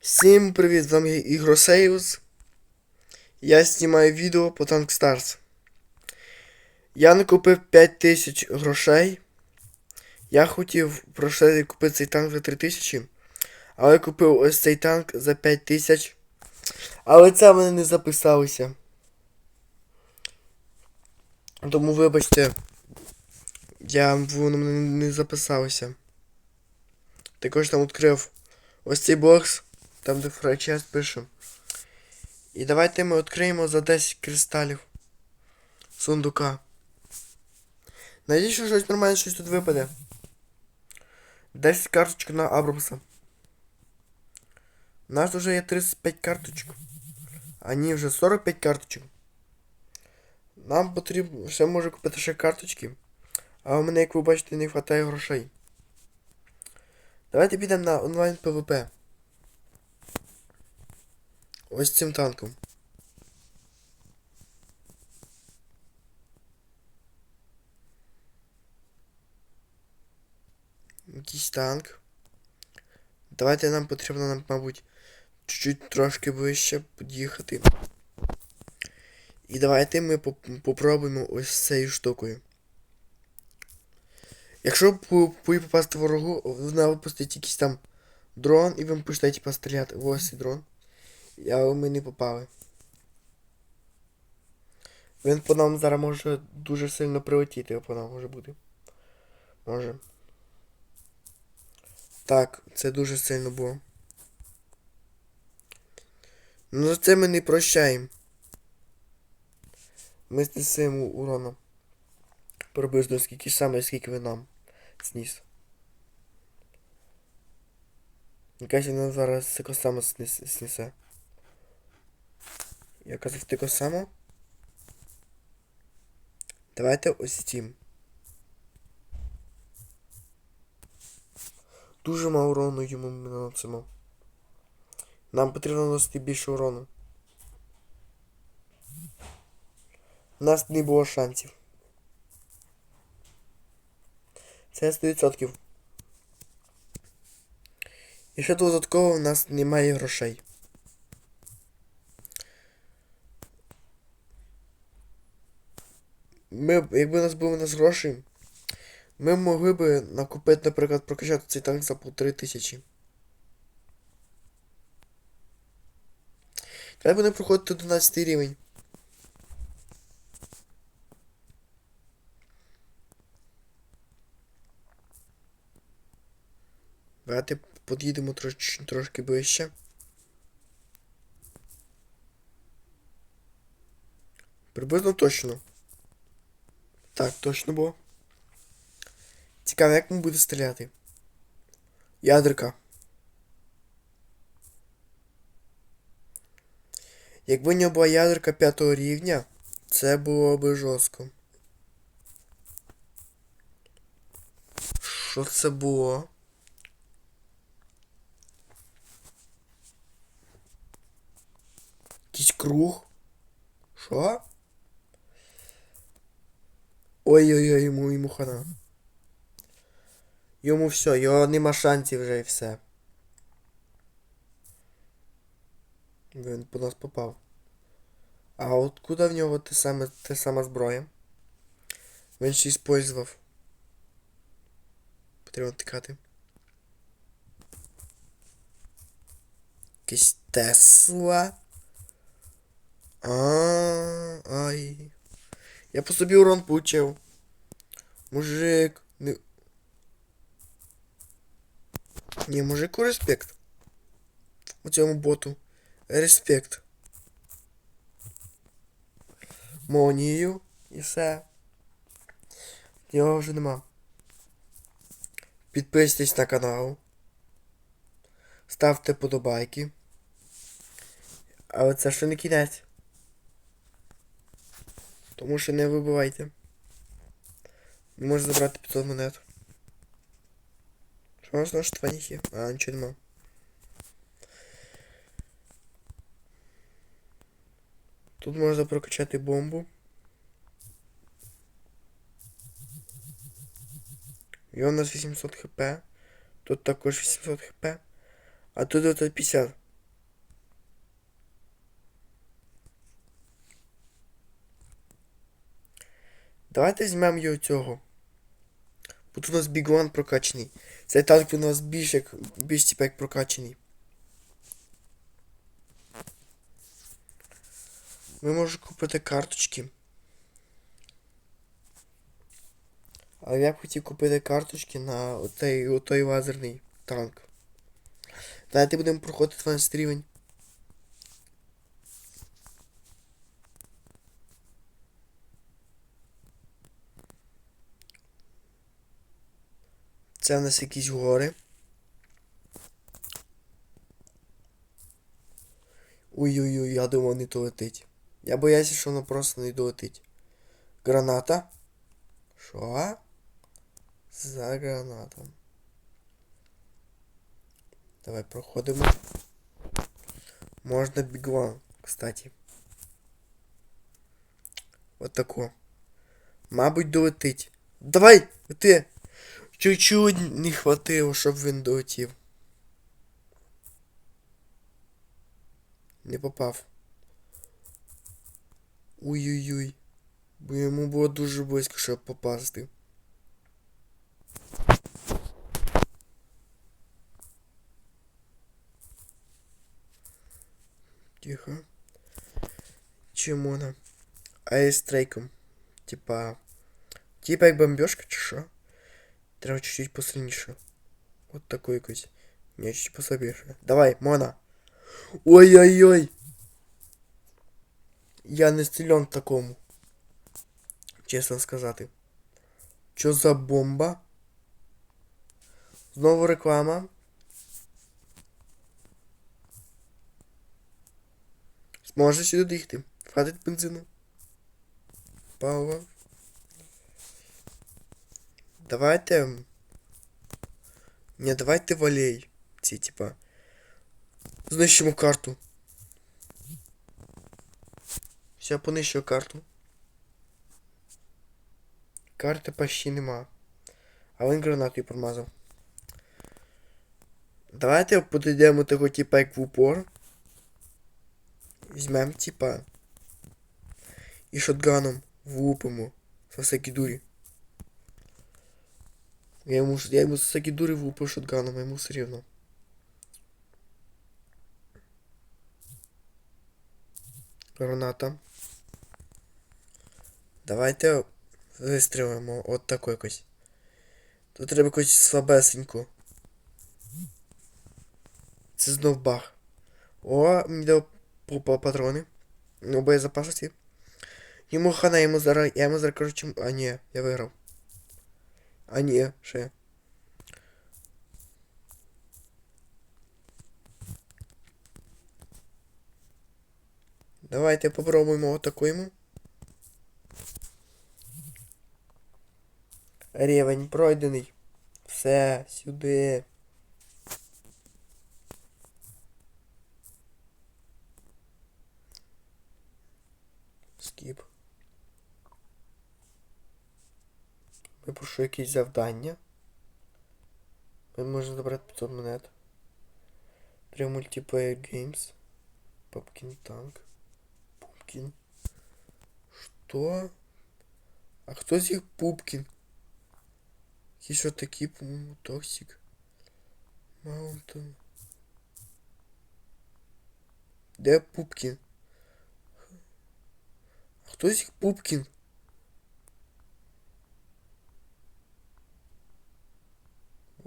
Всім привіт, з вами Ігросейвс. Я знімаю відео по Tank Stars. Я накупив 5000 грошей. Я хотів прошлий купити цей танк за 3000. Але купив ось цей танк за 5000. Але це в мене не записалося. Тому вибачте. Я воно мене не записалося. Також там відкрив ось цей бокс. Там де фрайчест пише. І давайте ми відкриємо за 10 кристалів. Сундука. Надіюсь, що щось нормальне щось тут випаде. 10 карточок на Абрамса. У нас вже є 35 карточок. А ні, вже 45 карточок. Нам потрібно ще може купити ще карточки. А у мене, як ви бачите, не вистачає грошей. Давайте підемо на онлайн ПВП. Ось цим танком. Якийсь танк. Давайте нам потрібно, нам, мабуть, чуть-чуть трошки ближче під'їхати. І давайте ми поп- попробуємо ось цією штукою. Якщо по- попасти ворогу, вона випустить якийсь там дрон, і ви почнете типа стріляти. Ось цей дрон. Але ми не попали. Він по нам зараз може дуже сильно прилетіти, по нам може бути. Може. Так, це дуже сильно було. Ну за це ми не прощаємо. Ми знесемо урону. Приблизно скільки саме, скільки ви нам сніс. Якась вона зараз снес- снесе. Я казав тако само. Давайте ось тім. Дуже мало урону йому ми наносимо. Нам потрібно наносити більше урону. У нас не було шансів. Це 100%. І ще додатково у нас немає грошей. Ми, якби у нас були у нас гроші, ми могли би накупити, наприклад, прокачати цей танк за полтори тисячі. Треба буде проходити 12 рівень. Давайте під'їдемо трош, трошки ближче. Приблизно точно. Так, точно було. Цікаво, як він буде стріляти. Ядерка. Якби нього була ядерка п'ятого рівня, це було би жорстко. Що це було? Якийсь круг? Що? Ой-ой-ой, йому йому хана. Йому все, його нема шансів вже і все. Він по нас попав. А от куди в нього те саме, те сама зброя? Він ще использував. Потрібно тикати. Якийсь Тесла. А, ай. Я по собі урон получив. Мужик. Не... Ні, мужику респект. У цьому боту. Респект. Монію і все. Його вже нема. Підписуйтесь на канал. Ставте подобайки. Але це ще не кінець. Тому що не вибивайте. Не може забрати 500 монет. Що у нас на штваніх є? А, нічого нема. Тут можна прокачати бомбу. І у нас 800 хп. Тут також 800 хп. А тут 50. Давайте візьмемо його цього. Тут у нас Big One прокачаний. Цей танк у нас більш як більш типа як прокачаний. Ми можемо купити карточки. Але я б хотів купити карточки на отой лазерний танк. Давайте будемо проходити 12 рівень. Це в нас якісь гори. Ой-ой-ой, я думав не долетить. Я боявся, що воно просто не долетить. Граната. Що? За граната. Давай проходимо. Можна бігван, кстати. Вот тако. Мабуть, долетить. Давай! Ти! Чуть-чуть не хватило, щоб він. Не попав. Ой-ой-ой. Бо йому було дуже близько, щоб попасти. Тихо. Чим вона? Айстрейком. Типа. Типа як бомбежка чи що? Треба чуть-чуть посильніше. От таку якусь. Ні, чуть послабіше. Давай, Мона. Ой-ой-ой. Я не стрільон в такому. Чесно сказати. Що за бомба? Знову реклама. Зможе сюди доїхати. Хватить бензину. Паува. Давайте. Не, давайте валей. Ці, типа. Знищимо карту. Все, понищив карту. Карти почти нема. А він гранатою промазав. Давайте подійдемо того типа як в упор. Візьмемо типа. І шотганом влупимо. За всякі дурі. Я йому, я йому всякі дурі влупив шотганом, а йому все рівно. Граната. Давайте вистрілимо от таку якось. Тут треба якось слабесеньку. Це знов баг. О, мені дав патрони. Ну, боєзапасності. Йому хана, йому зараз. Я йому зараз чим. А ні, я виграв. А ні, ще. Давайте попробуємо атакуємо. Рівень пройдений. Все, сюди. Ми прошу якісь завдання. Ми можемо забрати 500 монет. Три мультиплеєр геймс. Пупкин танк. Пупкин. Что? А кто з них Пупкин? Якісь що такі, по-моєму, Токсик. Маунтон. Де Пупкін? А хто з них Пупкін?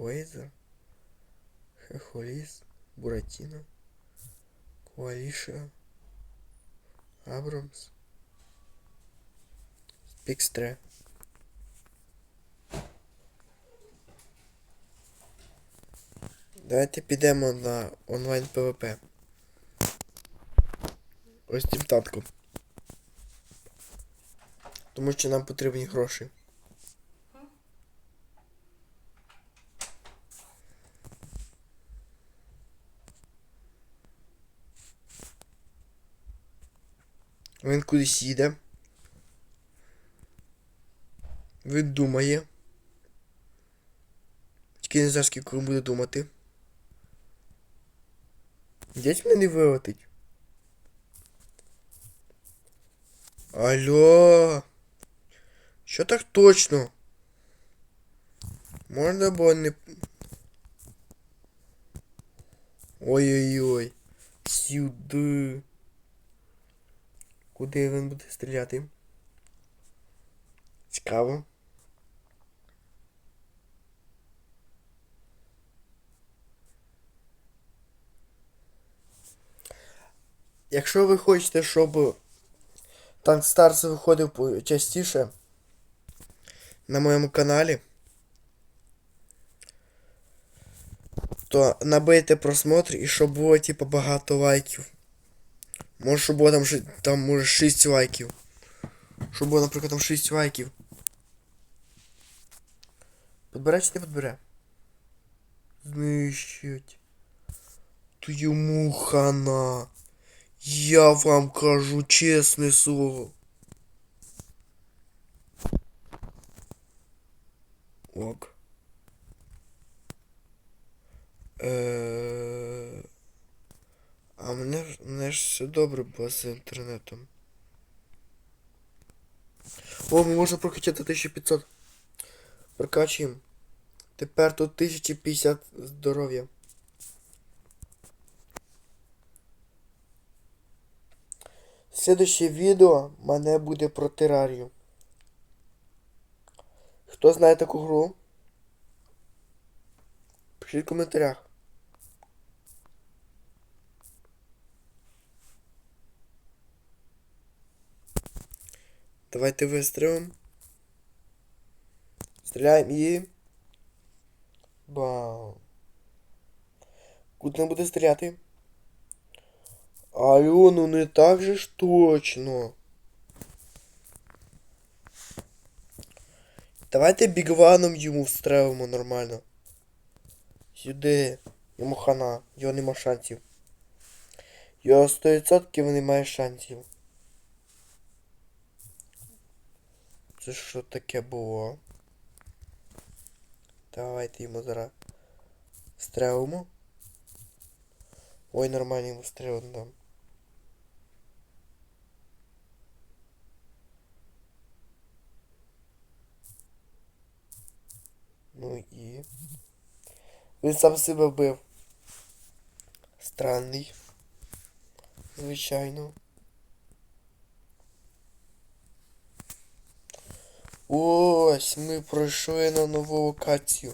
Уэйзер. Хехолис. Буратино. Коалиша. Абрамс. Пікстре. Давайте підемо на онлайн ПВП. Ось цим татком. Тому що нам потрібні гроші. Він кудись їде. Він думає. Тільки не знаю, скільки він буде думати. Десь мене не вилетить. Алло. Що так точно? Можна було не. Ой-ой-ой. Сюди. Куди він буде стріляти? Цікаво. Якщо ви хочете, щоб Танк Старс виходив частіше на моєму каналі, то набийте просмотр і щоб було типу багато лайків. Може, щоб було там, там може 6 лайків. Щоб було, наприклад, там 6 лайків. Підбере чи не підбере? Знищить. То йому хана. Я вам кажу чесне слово. Ок. Е... А мене, ж- мене ж все добре було з інтернетом. О, ми можемо прокачати 1500. Прокачуємо. Тепер тут 1050 здоров'я. Слідуще відео мене буде про терарію. Хто знає таку гру? Пишіть в коментарях. Давайте вистрілимо. Стріляємо і. Бам. Куди не буде стріляти? Алло, ну не так же ж точно. Давайте бігваном йому встрелимо нормально. Сюди. Йому хана. Його нема шансів. Його 100% немає шансів. Це що таке було? Давайте йому зараз стрелимо. Ой, нормально йому стрелу дам. Ну і. Він сам себе вбив. Странний. Звичайно. Ось ми пройшли на нову локацію.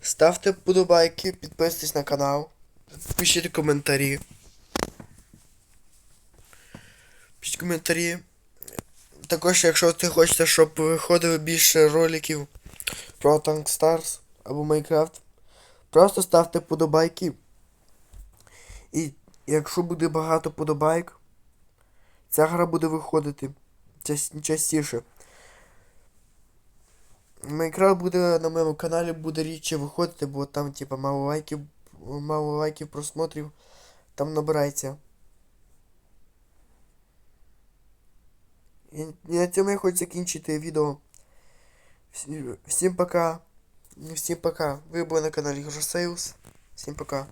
Ставте вподобайки, підписуйтесь на канал, пишіть коментарі. Пишіть коментарі. Також, якщо ти хочете, щоб виходило більше роликів про Tank Stars або Minecraft, просто ставте вподобайки. І якщо буде багато подобайк, ця гра буде виходити частіше. Майнкрафт буде на моєму каналі буде рідше виходити, бо там типа мало лайків, мало лайків просмотрів. Там набирається. І, на цьому я хочу закінчити відео. Всі- Всім пока. Всім пока. Ви були на каналі Гросейлс. Всім пока.